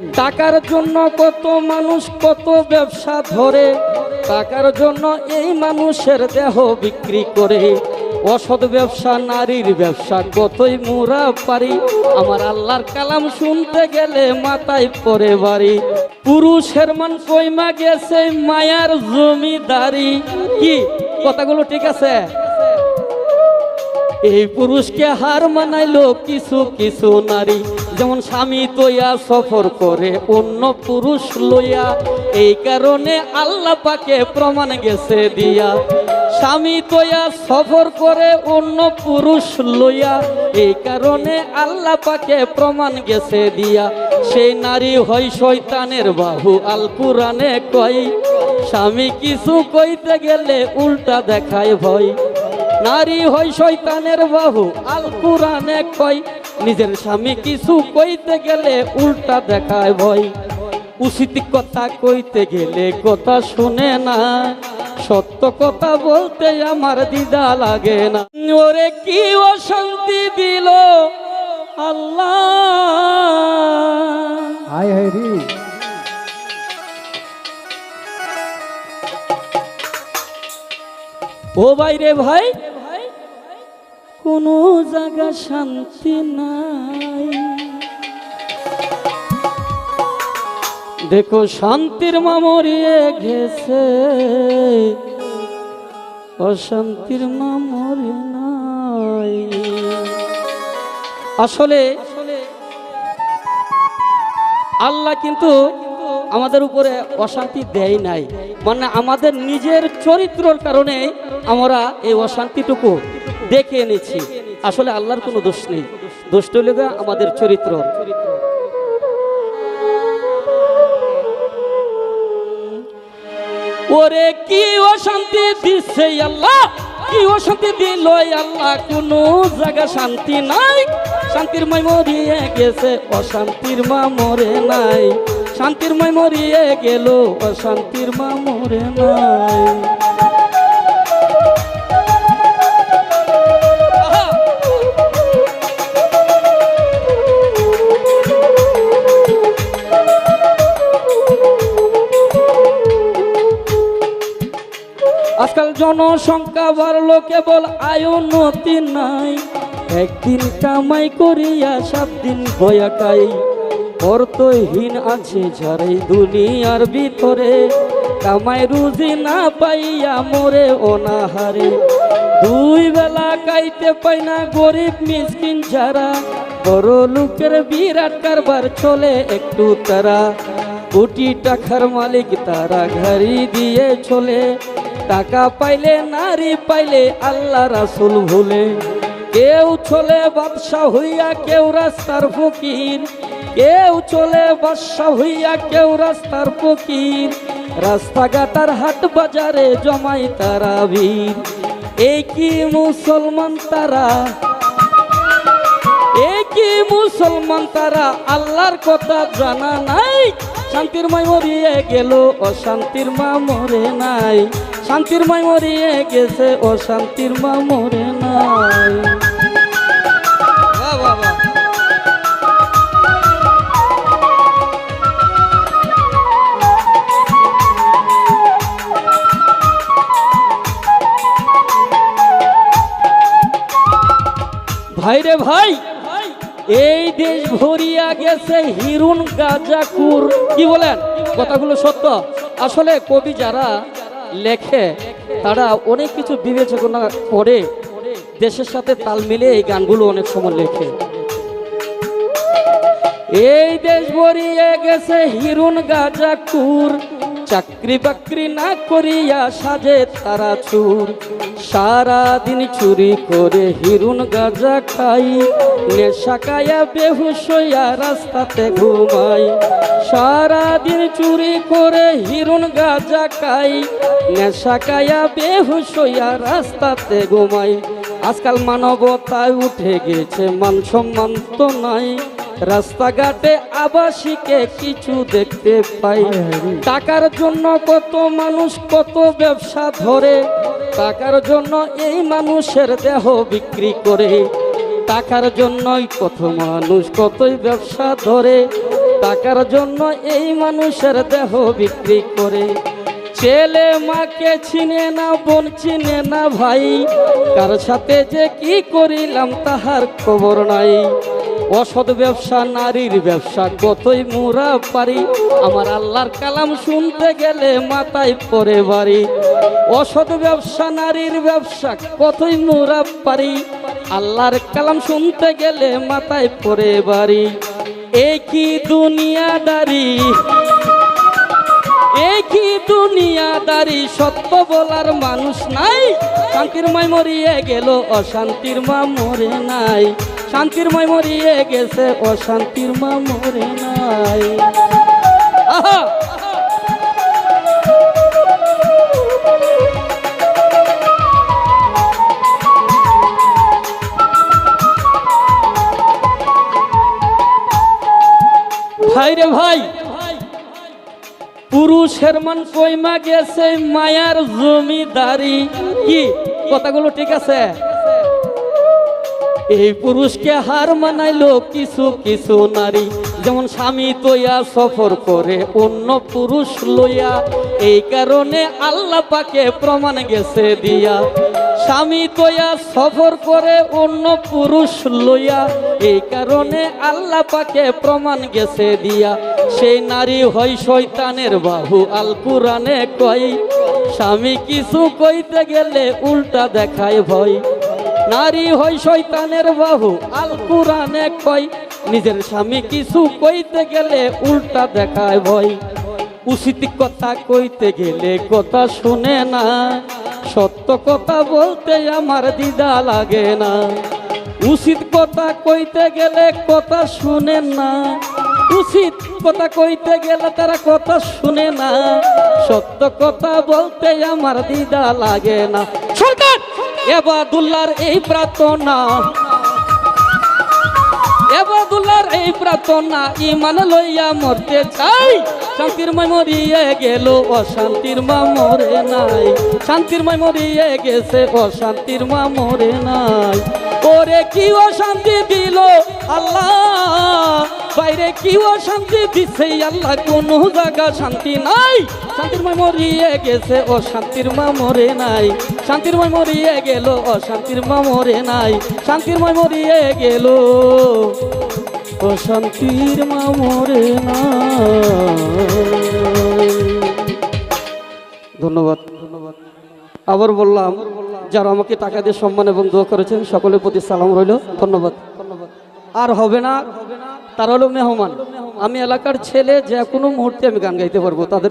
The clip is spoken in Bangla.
টাকার জন্য কত মানুষ কত ব্যবসা ধরে, টাকার জন্য এই মানুষের দেহ বিক্রি করে। অসৎ ব্যবসা, নারীর ব্যবসা, কতই মোরা পারি। আমার আল্লাহর কালাম শুনতে গেলে মাথায় পরে বাড়ি। পুরুষের মান কইমা গেছে মায়ার জমিদারি। কি? কথাগুলো ঠিক আছে? এই পুরুষকে হার মানাইলো কিছু কিছু নারী। যেমন স্বামী তৈয়া সফর করে, অন্য পুরুষ লইয়া, এই কারণে আল্লাহ পাকে প্রমাণ গেছে দিয়া। স্বামী তৈয়া সফর করে, অন্য পুরুষ লইয়া, এই কারণে আল্লাহ পাকে প্রমাণ গেছে দিয়া। সেই নারী হয় শয়তানের বাহু, আল পুরাণে কয়, স্বামী কিছু কইতে গেলে উল্টা দেখায় ভয়। নারী হয় শয়তানের বাহু, আল কোরআনে কয় নিজের স্বামী কিছু কইতে গেলে উল্টা দেখায় ভয়। উচিত কথা কইতে গেলে কথা শুনে না সত্য কথা বলতে আমার দিদা লাগে না। ওরে কি অশান্তি দিল আল্লাহ। হায় হায় রে। ও বাইরে ভাই কোনো জায়গা শান্তি নাই। দেখো শান্তির মামরিয়ে ঘেছে অশান্তির মামরি নাই। আসলে আল্লাহ কিন্তু আমাদের উপরে অশান্তি দেয় নাই। মানে আমাদের নিজের চরিত্রর কারণে আমরা এই অশান্তিটুকু দেখে এনেছি। আসলে আল্লাহর কোনো দোষ নেই। দোষটা হলো আমাদের চরিত্র। ওরে কি অশান্তি দিচ্ছে আল্লাহ, কি অশান্তি দিল আল্লাহ, কোনো জায়গা শান্তি নাই। শান্তির মাই মরিয়ে গেছে, অশান্তির মা মরে নাই। শান্তির মাই মরিয়ে গেল, অশান্তির মা মরে নাই। আজকাল জনসংখ্যা বাড়লো, কেবল আয় উন্নতি নাই। একদিন কামাই করিয়া সাত দিন বয়াকাই অর্থহীন আছে যারাই দুনিয়ার ভিতরে। কামাই রুজি না পাইয়া মরে অনাহারে। দুই বেলা কাইতে পাই না গরিব মিসকিন যারা। বড় লোকের বিরাট কারবার চলে একটু তারা। কোটি টাকার মালিক তারা ঘাড়ি দিয়ে চলে। টাকা পাইলে, নারী পাইলে আল্লাহ রাসুল ভুলে। কেউ চলে বাদশাহ হইয়া কেউ রাস্তার ফকির। কেউ চলে বাদশাহ হইয়া কেউ রাস্তার ফকির। রাস্তাঘাটার হাট বাজারে জমাই তারা ভিড়। এই কি মুসলমান তারা? এই কি মুসলমান তারা? আল্লাহর কথা জানা নাই। শান্তির মাই মরিয়ে গেল, অশান্তির মা মরে নাই। শান্তির মাই মরিয়ে গেছে ও শান্তির মা মরে নাই। ভাই বাহ। ভাই এই দেশ ভরিয়া গেছে হিরুন গাজাকুর। কি বলেন? কথাগুলো সত্য। আসলে কবি যারা লেখে, তারা অনেক কিছু বিবেচনা করে দেশের সাথে তাল মিলে এই গানগুলো অনেক সময় লেখে। এই দেশ ভরিয়ে গেছে হিরুন গাজা কুর চাকরি বাকরি না করিয়া সাজে তারা চুর। সারা দিন চুরি করে হিরুন গাজা খাই নেশা কায়া বেহুশ হইয়া রাস্তাতে ঘুমাই। সারা দিন চুরি করে হিরুন গাজা খাই নেশা কায়া বেহুশ হইয়া রাস্তাতে ঘুমাই। আজকাল মানবতায় উঠে গেছে মান সম্মান তো নাই। রাস্তাঘাটে আবাসিকে কিছু দেখতে পাই। টাকার জন্য কত মানুষ কত ব্যবসা ধরে। টাকার জন্য এই মানুষের দেহ বিক্রি করে। টাকার জন্যই কত মানুষ কতই ব্যবসা ধরে। টাকার জন্য এই মানুষের দেহ বিক্রি করে। ছেলে, মাকে চিনে না, বোন চিনে না ভাই। কার সাথে যে কি করিলাম তাহার খবর নাই। অসৎ ব্যবসা, নারীর ব্যবসা, কতই মোরা পারি। আমার আল্লাহর কালাম শুনতে গেলে মাথায় পরে বাড়ি। অসৎ ব্যবসা, নারীর ব্যবসা, কতই মোরা পারি। আল্লাহর কালাম শুনতে গেলে মাথায় পরে বাড়ি। একই দুনিয়াদারি? একই দুনিয়াদারি? সত্য বলার মানুষ নাই। শান্তির মাই মরিয়ে গেল, অশান্তির মা মরে নাই। শান্তির মাই মরিয়ে গেছে অশান্তির মা মরে নাই। ভাই রে ভাই, পুরুষের মান কইমা গেছে, মায়ার জমিদারি। কি? কথাগুলো ঠিক আছে? এই পুরুষকে হার মানাইলো কিছু কিছু নারী। যেমন স্বামী তৈয়া সফর করে, অন্য পুরুষ লইয়া। এই কারণে আল্লাহ পাকে প্রমাণ গেছে দিয়া। স্বামী তৈয়া সফর করে, অন্য পুরুষ লইয়া। এই কারণে আল্লাহ পাকে প্রমাণ গেছে দিয়া। সেই নারী হয় শৈতানের বাহু, আল কুরানে কই স্বামী কিছু কইতে গেলে উল্টা দেখায় ভয়। নারী হয় শয়তানের বাহু, আল কুরানে কই নিজের স্বামী কিছু কইতে গেলে উল্টা দেখায় ভয়। উচিত কথা কইতে গেলে কথা শুনে না। সত্য কথা বলতে আমার দিদা লাগে না। উচিত কথা কইতে গেলে কথা শুনে না। উচিত কথা কইতে গেলে তারা কথা শুনে না। সত্য কথা বলতে আমার দিদা লাগে না। সরকার এবাদুল্লার এই প্রার্থনা। এবাদুল্লার এই প্রার্থনা ইমান লইয়া মরতে চাই। শান্তির মাই মরিয়ে গেল, অশান্তির মা মরে নাই। শান্তির মাই মরিয়ে গেছে, অশান্তির মা মরে নাই। ওরে কি অশান্তি দিল আল্লাহ। বাইরে কি অশান্তি দিছে? আল্লাহ কোনো জায়গা শান্তি নাই। শান্তির মাই মরিয়ে গেছে ও শান্তির মা মরে নাই। শান্তির মাই মরিয়ে গেল ও শান্তির মা মরে নাই। শান্তির মাই মরিয়ে গেল ও শান্তির মা মরে নাই। ধন্যবাদ। ধন্যবাদ আবার বললাম, যারা আমাকে টাকা দিয়ে সম্মান এবং দোয়া করেছেন, সকলের প্রতি সালাম রইল। ধন্যবাদ ধন্যবাদ। আর হবে না। তারা হলো মেহমান। আমি এলাকার ছেলে, যে কোনো মুহূর্তে আমি গান গাইতে পারব। তাদের